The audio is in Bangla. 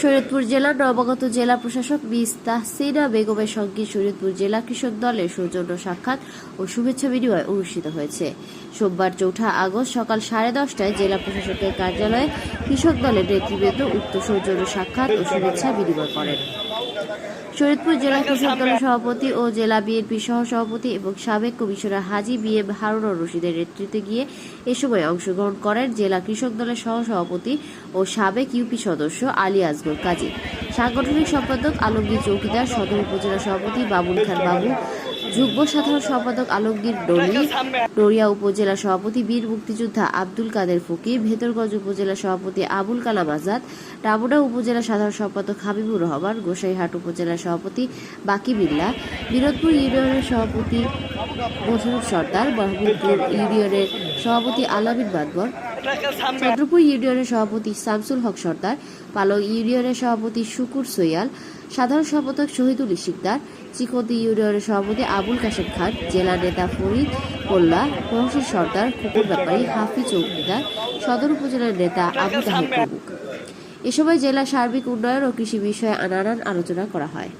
শরীয়তপুর জেলা নবাগত জেলা প্রশাসক মিস তাহসিনা বেগমের সঙ্গে শরীয়তপুর জেলা কৃষক দলের সৌজন্য সাক্ষাৎ ও শুভেচ্ছা বিনিময় অনুষ্ঠিত হয়েছে। সোমবার চৌঠা আগস্ট সকাল সাড়ে দশটায় জেলা প্রশাসকের কার্যালয়ে কৃষক দলের নেতৃবৃন্দ উক্ত সৌজন্য সাক্ষাৎ ও শুভেচ্ছা বিনিময় করেন। শরীয়তপুর জেলা কৃষক দলের সভাপতি ও জেলা বিএনপি সহ সভাপতি এবং সাবেক commissioner Haji B M Harun রশিদের নেতৃত্বে গিয়ে এ সময় অংশগ্রহণ করেন জেলা কৃষক দলের সহ সভাপতি ও সাবেক ইউপি সদস্য আলী আজগর কাজী। সাংগঠনিক সম্পাদক আলমগীর চৌকিদার সদর উপজেলা সভাপতি বাবুল খান বাবু যুগ্ম সাধারণ সম্পাদক আলমগীর ডলি, নড়িয়া উপজেলা সভাপতি বীর মুক্তিযোদ্ধা আব্দুল কাদের ফকির, ভেতরগঞ্জ উপজেলা সভাপতি আবুল কালাম আজাদ ডাবুনা উপজেলা সাধারণ সম্পাদক হাবিবুর রহমান, গোসাইহাট উপজেলা সভাপতি বাকি বিল্লা বিনোদপুর ইউনিয়নের সভাপতি মসরুফ সর্দার মাহমুদপুর ইউনিয়নের সভাপতি আলামিন মানবর চন্দ্রপুর ইউনিয়নের সভাপতি শামসুল হক সর্দার পালং ইউনিয়নের সভাপতি শুকুর সৈয়াল সাধারণ সম্পাদক শহীদুল ইশিকদার চিকন্দি ইউনিয়নের সভাপতি আবুল কাশেম খান জেলা নেতা ফরিদ মোল্লা মহসিন সর্দার কুকুর ব্যাপারী হাফি চৌকিদার সদর উপজেলার নেতা আবু তাহের প্রমুখ। এ সময় জেলা সার্বিক উন্নয়ন ও কৃষি বিষয়ে নানান আলোচনা করা হয়।